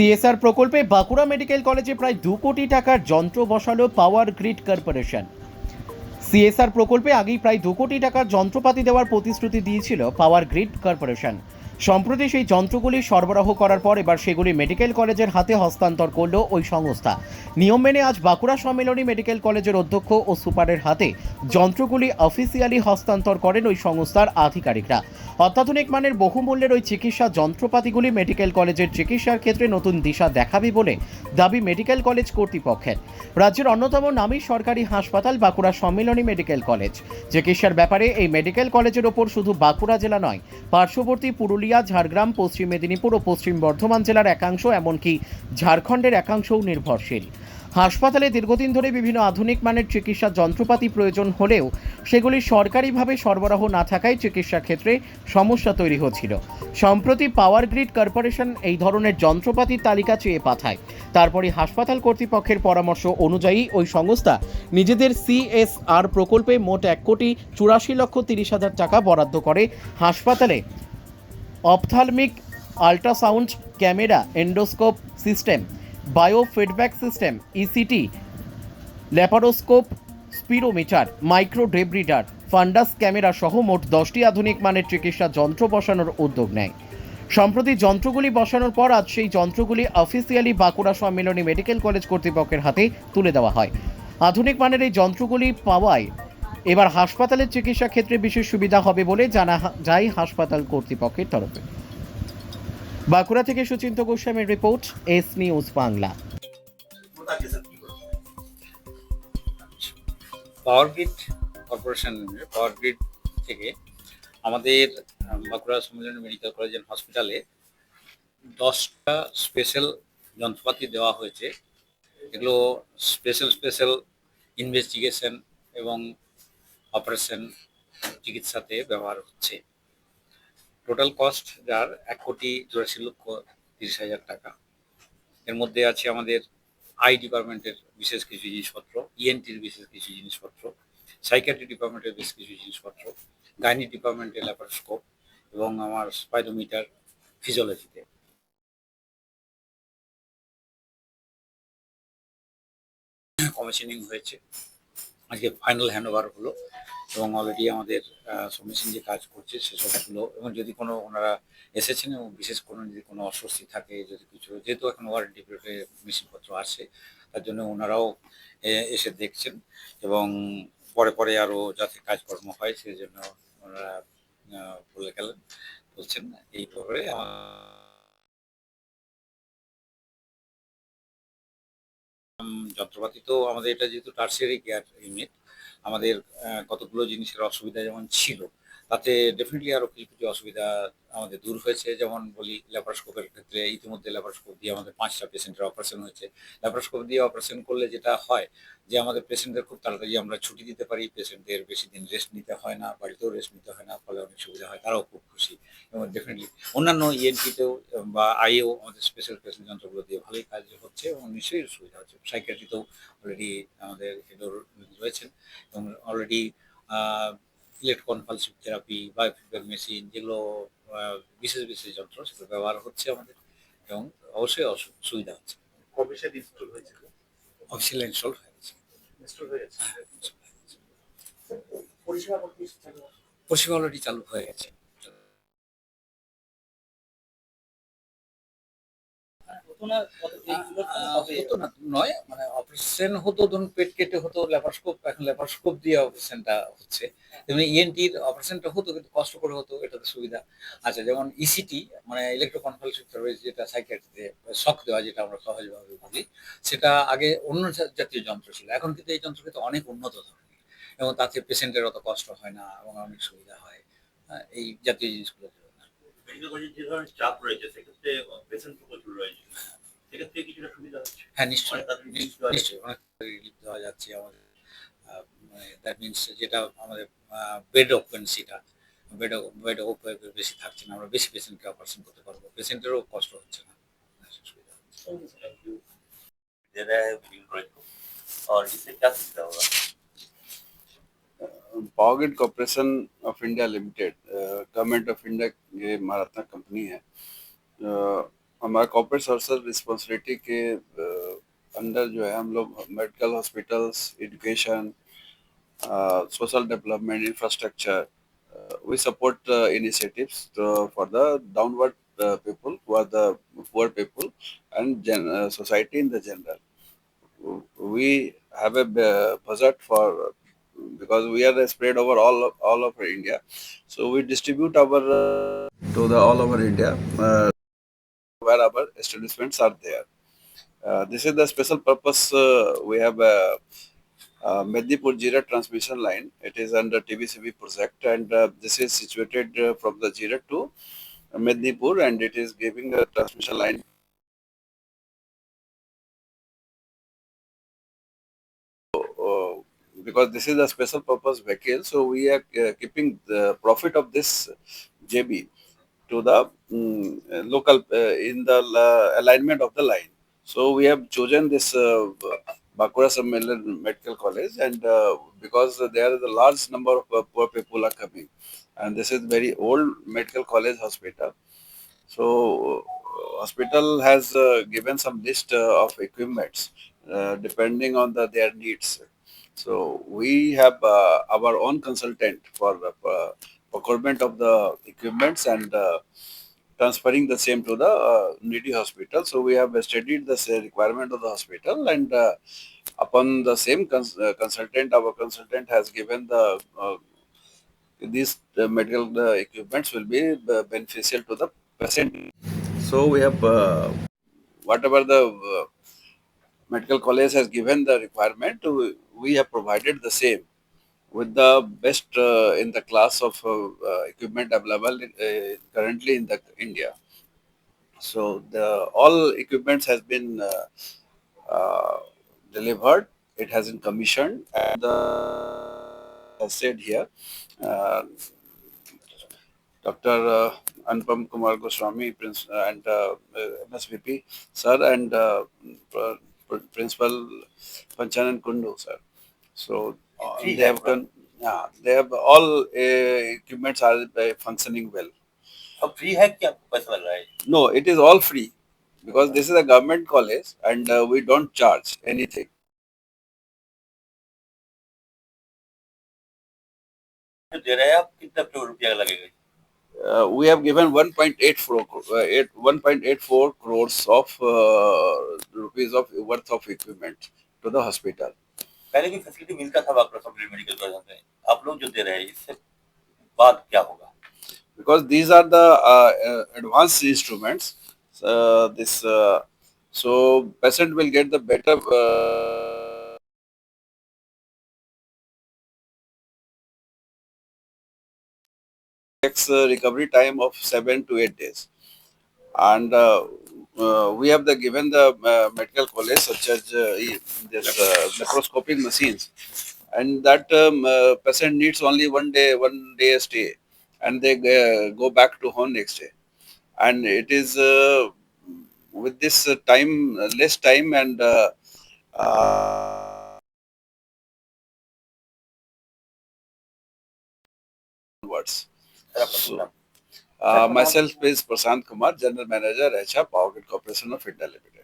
CSR প্রকল্পে Bankura medical কলেজে প্রায় দু কোটি টাকার যন্ত্র বসালো পাওয়ার গ্রিড কর্পোরেশন। সিএসআর প্রকল্পে আগেই প্রায় দু কোটি টাকার যন্ত্রপাতি দেওয়ার প্রতিশ্রুতি দিয়েছিল পাওয়ার গ্রিড কর্পোরেশন। সম্প্রতি সেই যন্ত্রগুলি সরবরাহ করার পর এবার সেগুলি মেডিকেল কলেজের হাতে হস্তান্তর করল ওই সংস্থা। নিয়ম মেনে আজ বাঁকুড়া সম্মেলনী মেডিকেল কলেজের অধ্যক্ষ ও সুপারের হাতে যন্ত্রগুলি অফিসিয়ালি হস্তান্তর করেন ওই সংস্থার আধিকারিকরা। অত্যাধুনিক মানের বহুমূল্যের ওই চিকিৎসা যন্ত্রপাতিগুলি মেডিকেল কলেজের চিকিৎসার ক্ষেত্রে নতুন দিশা দেখাবে বলে দাবি মেডিকেল কলেজ কর্তৃপক্ষের। রাজ্যের অন্যতম নামী সরকারি হাসপাতাল বাঁকুড়া সম্মিলনী মেডিকেল কলেজ। চিকিৎসার ব্যাপারে এই মেডিকেল কলেজের ওপর শুধু বাঁকুড়া জেলা নয়, পার্শ্ববর্তী পুরুলিয়া, ঝাড়গ্রাম, পশ্চিম মেদিনীপুর ও পশ্চিম বর্ধমান জেলার একাংশ, এমনকি ঝাড়খণ্ডের একাংশও নির্ভরশীল। হাসপাতালে দীর্ঘদিন ধরে বিভিন্ন আধুনিক মানের চিকিৎসা যন্ত্রপাতি প্রয়োজন হলেও সেগুলি সরকারিভাবে সরবরাহ না থাকায় চিকিৎসা ক্ষেত্রে সমস্যা তৈরি হচ্ছিল। সম্প্রতি পাওয়ার গ্রিড কর্পোরেশন এই ধরনের যন্ত্রপাতির তালিকা চেয়ে পাঠায়। তারপরে হাসপাতাল কর্তৃপক্ষের পরামর্শ অনুযায়ী ওই সংস্থা নিজেদের সিএসআর প্রকল্পে মোট এক কোটি চুরাশি লক্ষ তিরিশ হাজার টাকা বরাদ্দ করে। হাসপাতালে ophthalmic ultrasound camera, endoscope system bio feedback system ECT laparoscope spirometer micro debrider fundus camera সহ মোট দশটি আধুনিক মানের চিকিৎসা যন্ত্র বসানোর উদ্যোগ নেয়। সম্প্রতি যন্ত্রগুলি বসানোর পর আজ সেই যন্ত্রগুলি officially Bankura Sammilani medical college কর্তৃপক্ষের হাতে তুলে দেওয়া হয়। আধুনিক মানের এই যন্ত্রগুলি পাওয়ায় এবার হাসপাতালের চিকিৎসা ক্ষেত্রে বিশেষ সুবিধা হবে বলে জানা যায় হাসপাতাল কর্তৃপক্ষের তরফে। বাঁকুড়া থেকে সুচিন্ত গোস্বামীর report, S news Bangla. Power grid corporation power grid থেকে আমাদের বাঁকুড়া সম্মেলন মেডিকেল কলেজ অ্যান্ড হসপিটালে দশটা স্পেশাল যন্ত্রপাতি দেওয়া হয়েছে। এগুলো স্পেশাল স্পেশাল ইনভেস্টিগেশন এবং অপারেশন চিকিৎসাতে ব্যবহার হচ্ছে। টোটাল কস্ট যার এক কোটি চুরাশি লক্ষ তিরিশ হাজার টাকা। এর মধ্যে আছে আমাদের আই ডিপার্টমেন্টের বিশেষ কিছু জিনিসপত্র ইএনটির বিশেষ কিছু জিনিসপত্র সাইকিয়াট্রি ডিপার্টমেন্টের বেশ কিছু জিনিসপত্র গাইনি ডিপার্টমেন্টের ল্যাপারোস্কোপ এবং আমার স্পাইডোমিটার ফিজিওলজিতে কমিশনিং হয়েছে। আজকে ফাইনাল হ্যান্ড ওভার হলো এবং অলরেডি আমাদের সমিশন যে কাজ করছে সেসব হলো এবং যদি কোনো ওনারা এসেছেন এবং বিশেষ কোনো যদি কোনো অস্বস্তি থাকে, যদি কিছু যেহেতু এখন ওয়ারেন্টি পিরিয়ডে মেশিনপত্র আসে তার জন্য ওনারাও এসে দেখছেন এবং পরে পরে আরও যাতে কাজকর্ম হয় সেই জন্য ওনারা বলে গেলেন, বলছেন এই ব্যাপারে যন্ত্রপাতি তো আমাদের এটা যেহেতু টার্সিয়ারি কেয়ার ইউনিট আমাদের কতগুলো জিনিসের অসুবিধা যেমন ছিল তাতে ডেফিনেটলি আরও কিছু কিছু অসুবিধা আমাদের দূর হয়েছে। যেমন বলি ল্যাপারোস্কোপের ক্ষেত্রে ইতিমধ্যে ল্যাপারোস্কোপ দিয়ে আমাদের পাঁচটা পেশেন্টের অপারেশন হয়েছে। ল্যাপারোস্কোপ দিয়ে অপারেশন করলে যেটা হয় যে, আমাদের পেশেন্টদের খুব তাড়াতাড়ি আমরা ছুটি দিতে পারি। পেশেন্টদের বেশি দিন রেস্ট নিতে হয় না, বাড়িতেও রেস্ট নিতে হয় না, ফলে অনেক সুবিধা হয়, তারাও খুব খুশি। এবং ডেফিনেটলি অন্যান্য ইএনটিতেও বা আইও আমাদের স্পেশাল স্পেশাল যন্ত্রগুলো দিয়ে ভালোই কাজ হচ্ছে এবং নিশ্চয়ই সুবিধা হচ্ছে। সাইকিয়াট্রিতেও অলরেডি আমাদের হেডোর রয়েছেন এবং অলরেডি ইলেকট্রনপালসিভ থেরাপি বায়োফিডব্যাক মেশিন যেগুলো বিশেষ বিশেষ যন্ত্র সেগুলো ব্যবহার হচ্ছে আমাদের এবং অবশ্যই সুবিধা হচ্ছে। অফিসিয়াল ইনস্টল হয়েছিল? অফিসিয়াল ইনস্টল পরিষেবা অলরেডি চালু হয়ে গেছে। মানে ধরুন পেট কেটে হতো ল্যাপারস্কোপ এখন ল্যাপারস্কোপ দিয়ে অপারেশনটা হচ্ছে। ইএনটির অপারেশনটা হতো, কিন্তু কষ্ট করে হতো, এটাতে সুবিধা। আচ্ছা যেমন ইসিটি মানে ইলেকট্রোকনভালসিভ সার্ভিস যেটা শক দেওয়া, যেটা আমরা সহজভাবে বলি, সেটা আগে অন্য জাতীয় যন্ত্র ছিল। এখন কিন্তু এই যন্ত্র কিন্তু অনেক উন্নত ধরনের। এবং তাতে পেশেন্টের অত কষ্ট হয় না, এবং অনেক সুবিধা হয় এই জাতীয় জিনিসগুলো যে ধরনের চাপ রয়েছে সেক্ষেত্রে পেশেন্ট প্রচুর রয়েছে সেক্ষেত্রে কিছুটা সুবিধা হচ্ছে হ্যাঁ নিশ্চয়ই অনেক তাড়াতাড়ি relief নিশ্চয়ই দেওয়া নিশ্চয়ই অনেক রিলিফ দেওয়া যাচ্ছে আমাদের দ্যাট মিনস যেটা আমাদের বেড অকুপেন্সিটা বেড বেড বেশি থাকছে না আমরা বেশি পেশেন্টকে অপারেশন করতে পারবো পেশেন্টেরও কষ্ট হচ্ছে না সুবিধা হচ্ছে। थैंक यू दे रहा है बिल प्रोजेक्ट को और इससे क्या सुविधा होगा power पॉगिट corporation of India limited government of India ये मराठा कंपनी है। हमारे कॉर्पोरेट सोशल रिस्पॉन्सिबिलिटी के अंदर जो है हम लोग medical hospitals education social development infrastructure we support initiatives for the downward people who the poor people and society in the general we have a budget for because we are spread over all of, all over india so we distribute our uh, to the all over india uh, where our establishments are there uh, this is the special purpose uh, we have uh, uh, Mednipur Jira transmission line. It is under TBCB project and uh, this is situated uh, from the Jira to Mednipur and it is giving a transmission line because this is a special purpose vehicle so we are uh, keeping the profit of this JB to the uh, local uh, in the alignment of the line. So we have chosen this uh, Bakura Sammelan Medical College and uh, because there is a large number of uh, poor people are coming. And this is very old medical college hospital. So uh, hospital has uh, given some list uh, of equipments uh, depending on the their needs so we have uh, our own consultant for uh, procurement of the equipments and uh, transferring the same to the uh, needy hospital. So we have studied the requirement of the hospital and uh, upon the same cons- uh, consultant, our consultant has given the uh, these uh, medical uh, equipments will be uh, beneficial to the patient. So we have uh, whatever the uh, medical college has given the requirement, we- have provided the same with the best uh, in the class of uh, uh, equipment available uh, currently in the India. So the all equipments has been uh, uh, delivered. It has been commissioned and uh, as said here, uh, Dr. Uh, Anupam Kumar Goswami Prince, uh, and uh, MSVP sir and uh, Principal Panchanan Kundu sir. So uh, Three they have have done. Yeah, they have all uh, equipments are uh, functioning well. अब free है कि आपको पैसा लग रहा है No, it is all free because this is a government college and uh, we don't charge anything. जो दे रहे हैं आप कितना करोड़ रुपया लगेगा Uh, we have given 1.84 cro- uh, eight- 1.84 crores of uh, rupees of worth of equipment to the hospital. पहले भी facility मिलता था बाकरा सब मेडिकल कॉलेज में आप लोग जो दे रहे हैं इससे बाद क्या होगा because these are the uh, uh, advanced instruments. Uh, this uh, so patient will get the better. Uh, takes uh, recovery time of seven to eight days, and uh, uh, we have the given the uh, medical college such as uh, this uh, laparoscopic machines, and that um, uh, patient needs only one day one day stay. And they uh, go back to home next day. And it is uh, with this uh, time uh, less time and uh, uh, words my Prashant Kumar general manager H R power grid corporation of India limited